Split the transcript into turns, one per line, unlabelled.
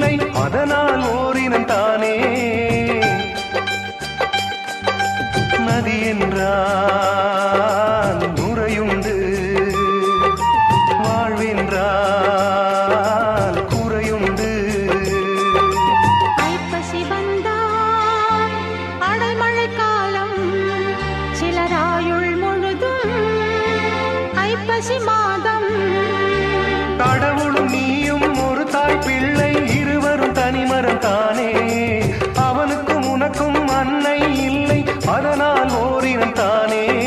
இல்லை அதனால் ஓரினம் தானே. நதி என்றான் முறையுண்டு வாழ்வென்றால் குறையுண்டு.
ஐப்பசி மாதம்.
அவனுக்கும் உனக்கும் அதனால் ஓரினம் தானே.